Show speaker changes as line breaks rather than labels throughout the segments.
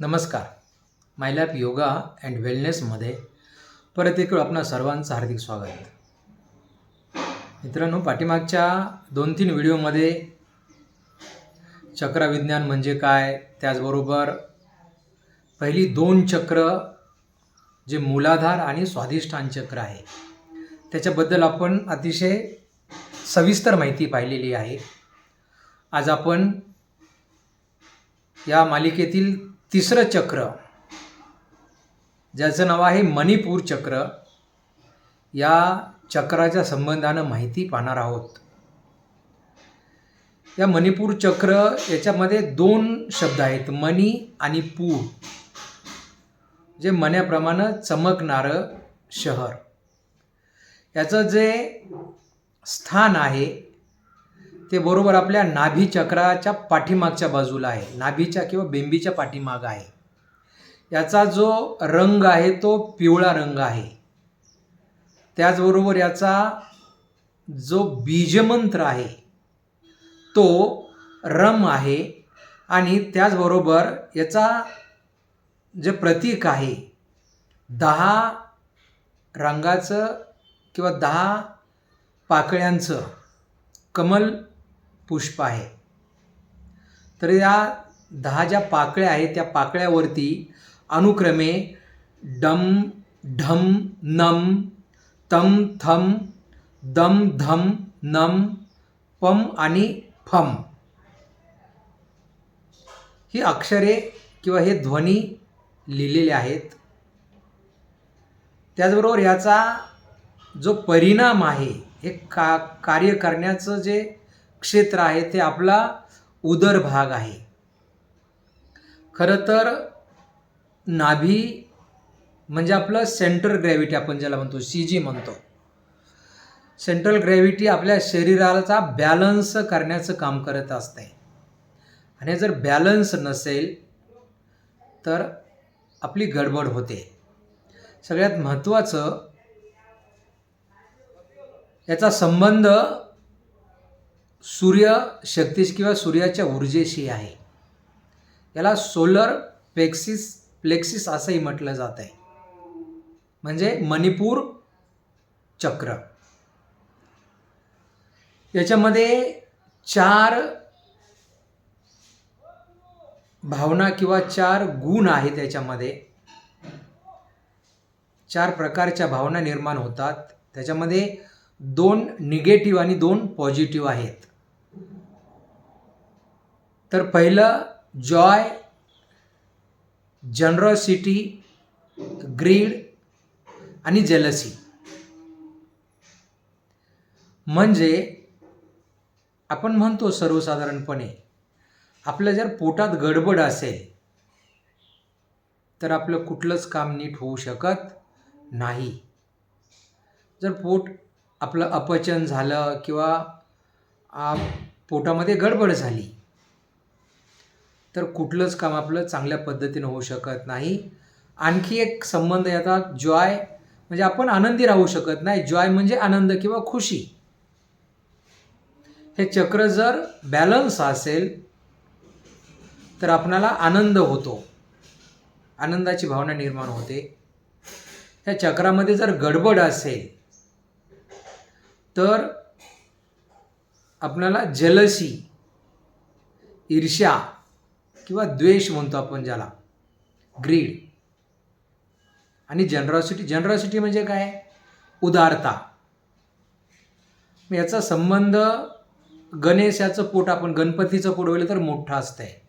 नमस्कार. मायलॅप योगा अँड वेलनेसमध्ये परत एक आपणा सर्वांचं हार्दिक स्वागत. मित्रांनो पाठीमागच्या दोन तीन व्हिडिओमध्ये चक्रविज्ञान म्हणजे काय? त्याचबरोबर पहिली दोन चक्र जे मूलाधार आणि स्वाधिष्ठान चक्र आहे त्याच्याबद्दल आपण अतिशय सविस्तर माहिती पाहिलेली आहे. आज आपण या मालिकेतील तिसरं चक्र ज्याचं नाव आहे मणिपूर चक्र या चक्राच्या संबंधानं माहिती पाहणार आहोत. या मणिपूर चक्र याच्यामध्ये दोन शब्द आहेत मणी आणि पूर जे मण्याप्रमाणे चमकणारं शहर. याचं जे स्थान आहे ते बरोबर आपल्या नाभी चक्राच्या पाठीमागच्या बाजूला आहे. नाभीच्या किंवा बेंबीच्या पाठीमाग आहे. याचा जो रंग आहे तो पिवळा रंग आहे. त्याचबरोबर याचा जो बीजमंत्र आहे तो रम आहे आणि त्याचबरोबर याचा जे प्रतीक आहे दहा रंगाचं किंवा दहा पाकळ्यांचं कमल पुष्प आहे. तर या दहा ज्या पाकळ्या आहेत त्या पाकळ्यावरती अनुक्रमे डम ढम नम तम थम दम धम नम पम आणि फम. ही अक्षरे किंवा हे ध्वनी लिहिलेले आहेत. त्याचबरोबर याचा जो परिणाम आहे हे का कार्य करण्याचं जे क्षेत्र आहे ते आपला उदर भाग आहे. खरं तर नाभी म्हणजे आपलं सेंट्रल ग्रॅव्हिटी आपण ज्याला म्हणतो सी जी म्हणतो. सेंट्रल ग्रॅव्हिटी आपल्या शरीराचा बॅलन्स करण्याचं काम करत असते. आणि जर बॅलन्स नसेल तर आपली गडबड होते. सगळ्यात महत्त्वाचं याचा संबंध सूर्य शक्तीशी किंवा सूर्याच्या ऊर्जेशी आहे. याला सोलर प्लेक्सिस प्लेक्सिस असंही म्हटलं जात आहे म्हणजे मणिपूर चक्र. याच्यामध्ये चार भावना किंवा चार गुण आहेत त्याच्यामध्ये. चार प्रकारच्या भावना निर्माण होतात. त्याच्यामध्ये दोन निगेटिव्ह आणि दोन पॉझिटिव्ह आहेत. तर पहिलं जॉय जनरॉसिटी ग्रीड आणि जेलसी. म्हणजे आपण म्हणतो सर्वसाधारणपणे आपलं जर पोटात गडबड असेल तर आपलं कुठलंच काम नीट होऊ शकत नाही. जर पोट आपलं अपचन झालं किंवा पोटामध्ये गडबड झाली तर कुठलंच काम आपलं चांगल्या पद्धतीनं होऊ शकत नाही. आणखी एक संबंध येतात जॉय म्हणजे आपण आनंदी राहू शकत नाही. जॉय म्हणजे आनंद किंवा खुशी. हे चक्र जर बॅलन्स असेल तर आपणाला आनंद होतो. आनंदाची भावना निर्माण होते. या चक्रामध्ये जर गडबड असेल तर आपल्याला जलसी ईर्ष्या किंवा द्वेष म्हणतो आपण ज्याला. ग्रीड आणि जनरॉसिटी जनरॉसिटी म्हणजे काय? उदारता. याचा संबंध गणेशाचं पोट आपण गणपतीचं पोट वगैरे तर मोठं आहे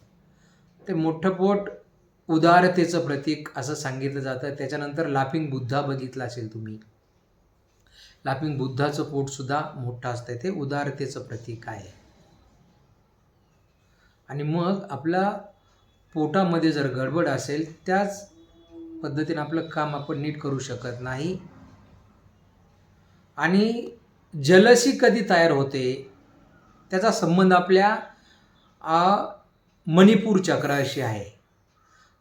ते मोठं पोट उदारतेचं प्रतीक असं सांगितलं जातं. त्याच्यानंतर लाफिंग बुद्धा बघितला असेल तुम्ही. लाफिंग बुद्धाचं पोटसुद्धा मोठं असतं ते उदारतेचं प्रतीक आहे. आणि मग आपला पोटामध्ये जर गडबड असेल त्याच पद्धतीने आपलं काम आपण नीट करू शकत नाही. आणि जलसी कधी तयार होते त्याचा संबंध आपल्या मणिपूर चक्राशी आहे.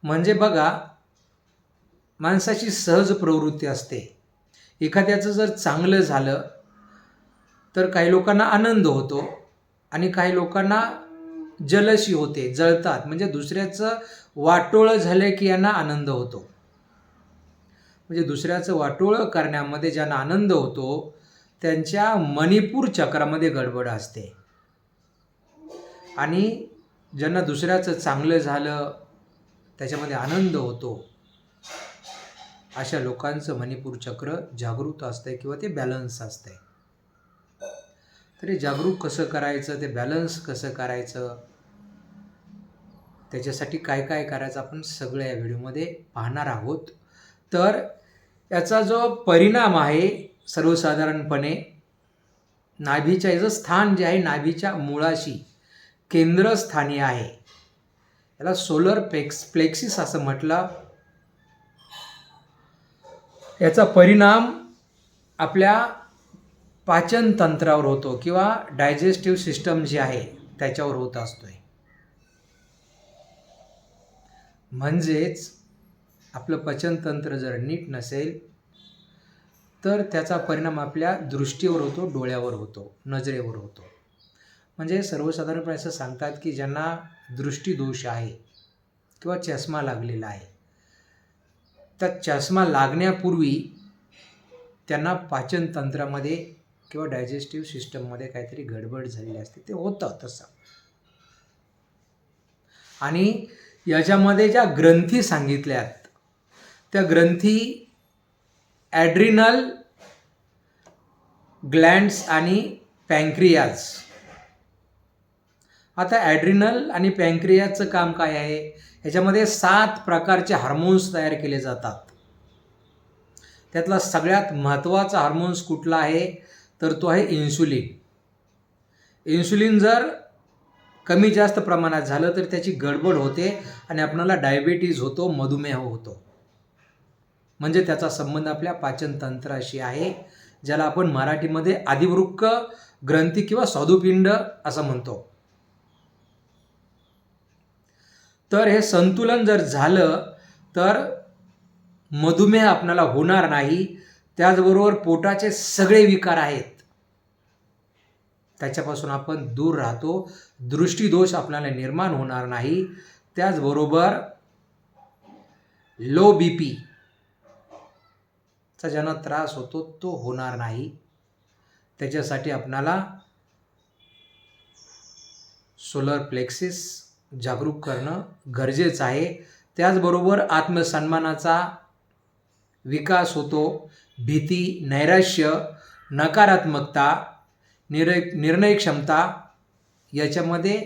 म्हणजे बघा माणसाची सहज प्रवृत्ती असते. एखाद्याचं जर चांगलं झालं तर काही लोकांना आनंद होतो आणि काही लोकांना जलशी होते जळतात. म्हणजे दुसऱ्याचं वाटोळं झालं की यांना आनंद होतो. म्हणजे दुसऱ्याचं वाटोळं करण्यामध्ये ज्यांना आनंद होतो त्यांच्या मणिपूर चक्रामध्ये गडबड असते. आणि ज्यांना दुसऱ्याचं चांगलं झालं त्याच्यामध्ये आनंद होतो अशा लोकांचं मणिपूर चक्र जागृत असतंय किंवा ते बॅलन्स असतंय. तर हे जागरूक कसं करायचं ते बॅलन्स कसं करायचं? त्याच्यासाठी काय काय करायचं आपण सगळं या व्हिडिओमध्ये पाहणार आहोत. तर याचा जो परिणाम आहे सर्वसाधारणपणे नाभीच्या याचं स्थान जे आहे नाभीच्या मुळाशी केंद्रस्थानी आहे. याला सोलर प्लेक्स प्लेक्सिस असं म्हटलं. याचा परिणाम आपल्या पाचन तंत्रावर होतो किंवा डायजेस्टिव्ह सिस्टम जी आहे त्याच्यावर होत असतोय. म्हणजेच आपलं पचनतंत्र जर नीट नसेल तर त्याचा परिणाम आपल्या दृष्टीवर होतो डोळ्यावर होतो नजरेवर होतो. म्हणजे सर्वसाधारणपणे असं सांगतात की ज्यांना दृष्टीदोष आहे किंवा चष्मा लागलेला आहे त्या चष्मा लागण्यापूर्वी त्यांना पाचनतंत्रामध्ये किंवा डायजेस्टिव्ह सिस्टममध्ये काहीतरी गडबड झालेली असते ते होतं तसं. आणि याच्यामध्ये ज्या ग्रंथी सांगितल्यात त्या ग्रंथी ॲड्रिनल ग्लँड्स आणि पँक्रियाज. आता ॲड्रिनल आणि पँक्रियाजचं काम काय आहे? ह्याच्यामध्ये सात प्रकारचे हार्मोन्स तयार केले जातात. त्यातला सगळ्यात महत्त्वाचा हार्मोन्स कुठला आहे? तर तो आहे इन्सुलिन इन्सुलिन जर कमी जास्त प्रमाणात झालं तर त्याची गडबड होते आणि आपणाला डायबिटीज होतो मधुमेह होतो. म्हणजे त्याचा संबंध आपल्या पाचनतंत्राशी आहे ज्याला आपण मराठीमध्ये आदिवृक्क ग्रंथी किंवा स्वादुपिंड असं म्हणतो. तर हे संतुलन जर झालं तर मधुमेह आपणाला होणार नाही त्याचबरोबर पोटाचे सगळे विकार आहेत. त्याच्यापासून आपण दूर राहतो. दृष्टीदोष आपल्याला निर्माण होणार नाही. त्याचबरोबर लो बी पी चा ज्यांना त्रास होतो तो होणार नाही. त्याच्यासाठी आपणाला सोलर प्लेक्सिस जागरूक करणं गरजेचं आहे. त्याचबरोबर आत्मसन्मानाचा विकास होतो. भीती नैराश्य नकारात्मकता निर निर्णय क्षमता याच्यामध्ये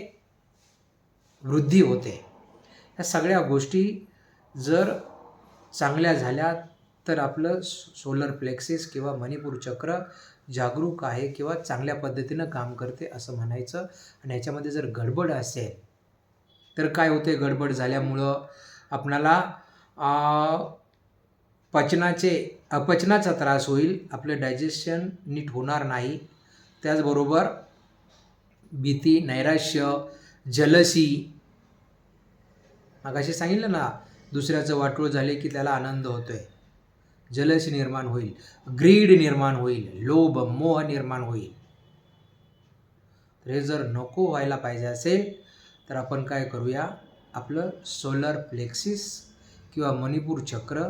वृद्धी होते. या सगळ्या गोष्टी जर चांगल्या झाल्या तर आपलं सोलर प्लेक्सिस किंवा मणिपूर चक्र जागरूक आहे किंवा चांगल्या पद्धतीनं काम करते असं म्हणायचं. आणि याच्यामध्ये जर गडबड असेल तर काय होते? गडबड झाल्यामुळं आपणाला पचनाचे अपचनाचा त्रास होईल आपलं डायजेशन नीट होणार नाही. त्याचबरोबर भीती नैराश्य जलसी मागाशी सांगितलं ना दुसऱ्याचं वाटोळ झाले की त्याला आनंद होतोय. जलसी निर्माण होईल ग्रीड निर्माण होईल लोभ मोह निर्माण होईल. तर हे जर नको व्हायला पाहिजे असेल तर आपण काय करूया? आपलं सोलर प्लेक्सिस किंवा मणिपूर चक्र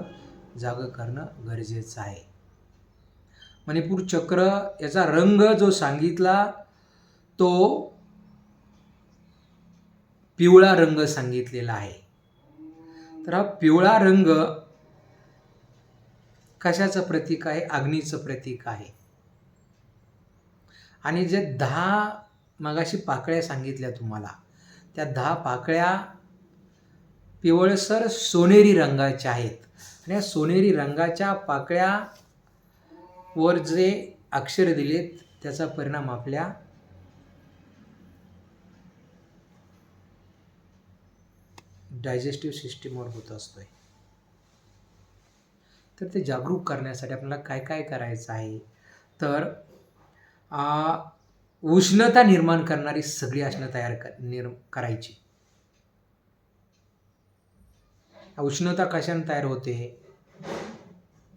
जागं करणं गरजेचं आहे. मणिपूर चक्र याचा रंग जो सांगितला तो पिवळा रंग सांगितलेला आहे. तर हा पिवळा रंग कशाचं प्रतीक आहे? अग्नीचं प्रतीक आहे. आणि जे दहा मगाशी पाकळ्या सांगितल्या तुम्हाला त्या दहा पाकळ्या पिवळसर सोनेरी रंगाच्या आहेत. आणि या सोनेरी रंगाच्या पाकळ्यावर जे अक्षर दिलेत त्याचा परिणाम आपल्या डायजेस्टिव्ह सिस्टीमवर होत असतोय. तर ते जागरूक करण्यासाठी आपल्याला काय काय करायचं आहे? तर उष्णता निर्माण करणारी सगळी आसनं तयार कर निर करायची. उष्णता कशाने तयार होते?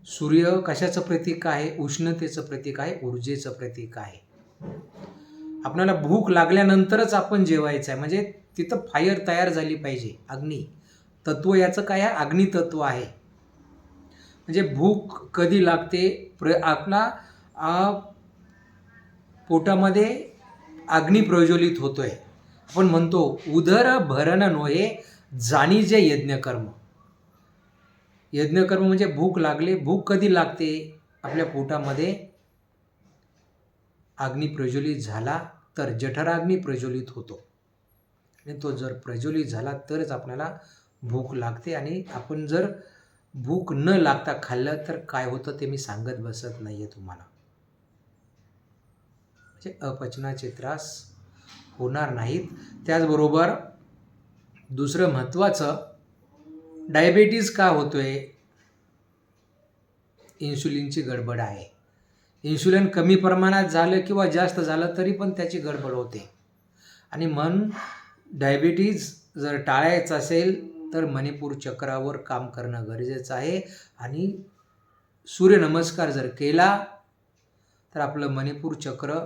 सूर्य कशाचं प्रतीक आहे? उष्णतेचं प्रतीक आहे? ऊर्जेचं प्रतीक आहे. आपल्याला भूक लागल्यानंतरच आपण जेवायचं आहे. म्हणजे तिथं फायर तयार झाली पाहिजे. अग्नी. तत्व याचं काय आहे? अग्नितत्व आहे. म्हणजे भूक कधी लागते? प्र आपला पोटामध्ये अग्नी प्रज्वलित होतोय. आपण म्हणतो उदर भरण नोहे जाणीजे यज्ञकर्म. यज्ञकर्म म्हणजे भूक लागले भूक कधी लागते? आपल्या पोटामध्ये अग्नी प्रज्वलित झाला तर जठराग्नी प्रज्वलित होतो. आणि तो जर प्रज्वलित झाला तरच आपल्याला भूक लागते आणि आपण जर भूक न लागता खाल्लं तर काय होतं ते मी सांगत बसत नाही आहे तुम्हाला. म्हणजे अपचनाचे त्रास होणार नाहीत. त्याचबरोबर दुसरं महत्त्वाचं डायबेटीज का होतो आहे इन्शुलिनची गडबड आहे. इन्शुलिन कमी प्रमाणात झालं किंवा जास्त झालं तरी पण त्याची गडबड होते. आणि मन डायबिटीज जर टाळायचं असेल तर मणिपूर चक्रावर काम करणं गरजेचं आहे. आणि सूर्यनमस्कार जर केला तर आपलं मणिपूर चक्र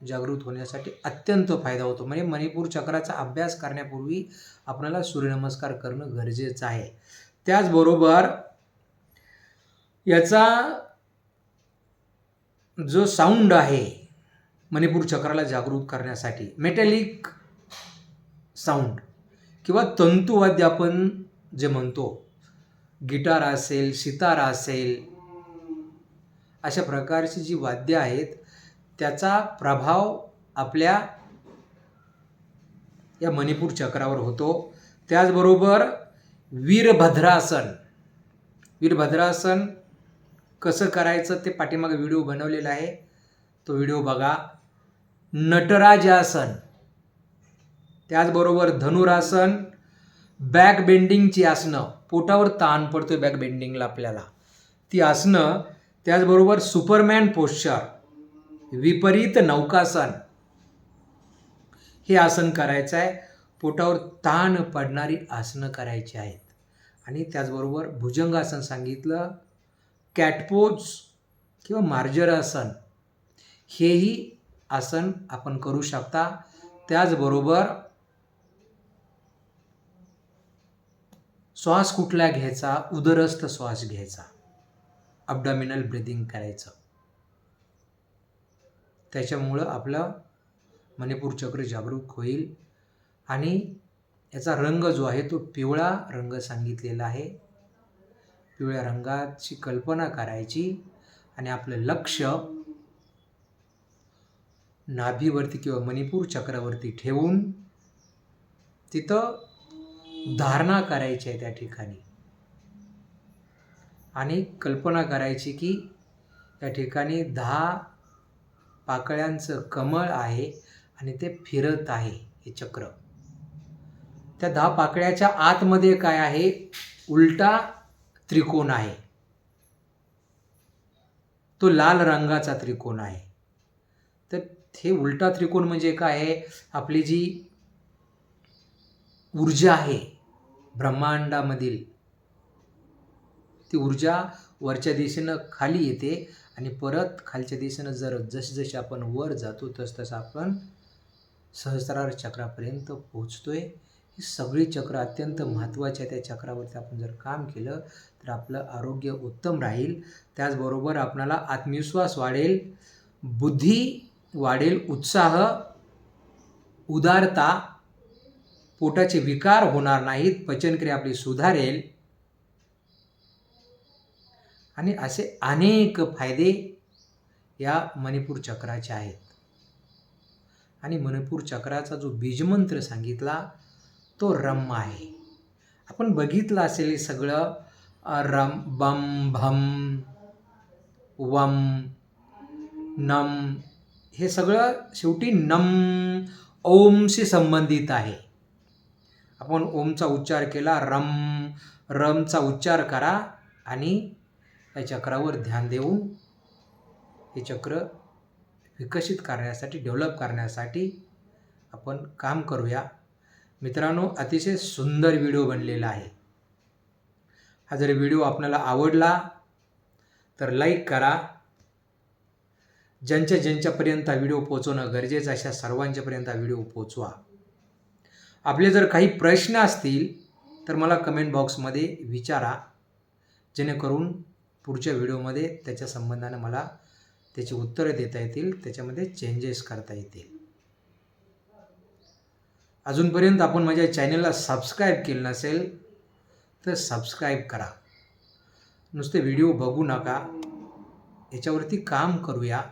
जागृत होण्यासाठी अत्यंत फायदा होतो. म्हणजे मणिपूर चक्राचा अभ्यास करण्यापूर्वी आपल्याला सूर्यनमस्कार करणं गरजेचं आहे. त्याचबरोबर याचा जो साऊंड आहे मणिपूर चक्राला जागृत करण्यासाठी मेटॅलिक साऊंड किंवा तंतुवाद्य आपण जे म्हणतो गिटार असेल सितार असेल अशा प्रकारची जी वाद्य आहेत त्याचा प्रभाव आपल्या या मणिपूर चक्रावर होतो. त्याचबरोबर वीरभद्रासन. वीरभद्रासन कसं करायचं ते पाठीमागे व्हिडिओ बनवलेला आहे. तो व्हिडिओ बघा. नटराजासन. त्याचबरोबर धनुरासन. बॅक बेंडिंगची आसनं. पोटावर ताण पडतो बॅक बेंडिंगला आपल्याला. ती आसनं. त्याचबरोबर सुपरमॅन पोश्चर विपरीत नौकासन. हे आसन करायचं आहे. पोटावर ताण पडणारी आसनं करायची आहेत. आणि त्याचबरोबर भुजंगासन सांगितलं. कॅटपोज किंवा मार्जरासन हेही आसन आपण करू शकता. त्याचबरोबर श्वास कुठला घ्यायचा? उदरस्थ श्वास घ्यायचा. अबडॉमिनल ब्रिदिंग करायचं. त्याच्यामुळं आपलं मणिपूर चक्र जागरूक होईल. आणि याचा रंग जो आहे तो पिवळा रंग सांगितलेला आहे. पिवळ्या रंगाची कल्पना करायची आणि आपलं लक्ष नाभीवरती किंवा मणिपूर चक्रावरती ठेवून तिथं धारणा करायची आहे त्या ठिकाणी. आणि कल्पना करायची की त्या ठिकाणी दहा पाकळ्यांचं कमळ आहे आणि ते फिरत आहे हे चक्र. त्या दहा पाकळ्याच्या आतमध्ये काय आहे? उलटा त्रिकोण आहे. तो लाल रंगाचा त्रिकोण आहे. तर हे उलटा त्रिकोण म्हणजे काय आहे? आपली जी ऊर्जा आहे ब्रह्मांडामधील ती ऊर्जा वरच्या दिशेनं खाली येते आणि परत खालच्या दिशेनं जर जसे आपण वर जातो तसतसं आपण सहस्रार चक्रापर्यंत पोहोचतोय. ही सगळी चक्र अत्यंत महत्त्वाची आहे. त्या चक्रावरती आपण जर काम केलं तर आपलं आरोग्य उत्तम राहील. त्याचबरोबर आपणाला आत्मविश्वास वाढेल बुद्धी वाढेल उत्साह उदारता पोटाचे विकार होणार नाहीत पचनक्रिया आपली सुधारेल. आणि असे अनेक फायदे या मणिपूर चक्राचे आहेत. आणि मणिपूर चक्राचा जो बीजमंत्र सांगितला तो रम आहे. आपण बघितलं असेल सगळं रम बम भम वम नम हे सगळं शेवटी नम ओमशी संबंधित आहे. आपण ओमचा उच्चार केला रम रमचा उच्चार करा आणि या चक्रावर ध्यान देऊन हे चक्र विकसित करण्यासाठी डेव्हलप करण्यासाठी आपण काम करूया. मित्रांनो अतिशय सुंदर व्हिडिओ बनलेला आहे. हा जर व्हिडिओ आपल्याला आवडला तर लाईक करा. ज्यांच्या ज्यांच्यापर्यंत हा व्हिडिओ पोचवणं गरजेचं अशा सर्वांच्यापर्यंत हा व्हिडिओ पोचवा आपले जर काही प्रश्न असतील तर मला कमेंट बॉक्समध्ये विचारा. जेणेकरून पुढच्या व्हिडिओमध्ये त्याच्या संबंधानं मला त्याची उत्तरं देता येतील त्याच्यामध्ये चेंजेस करता येतील. अजूनपर्यंत आपण माझ्या चॅनलला सबस्क्राईब केलं नसेल तर सबस्क्राईब करा. नुसते व्हिडिओ बघू नका याच्यावरती काम करूया.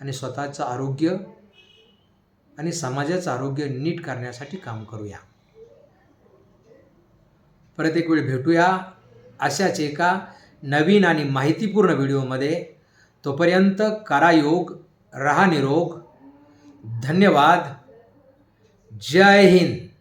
आणि स्वतःचं आरोग्य आणि समाजाचं आरोग्य नीट करण्यासाठी काम करूया. परत एक वेळ भेटूया. अशाच एका नवीन आणि माहितीपूर्ण व्हिडिओमध्ये तोपर्यंत करा योग रहा निरोग धन्यवाद. जय हिंद.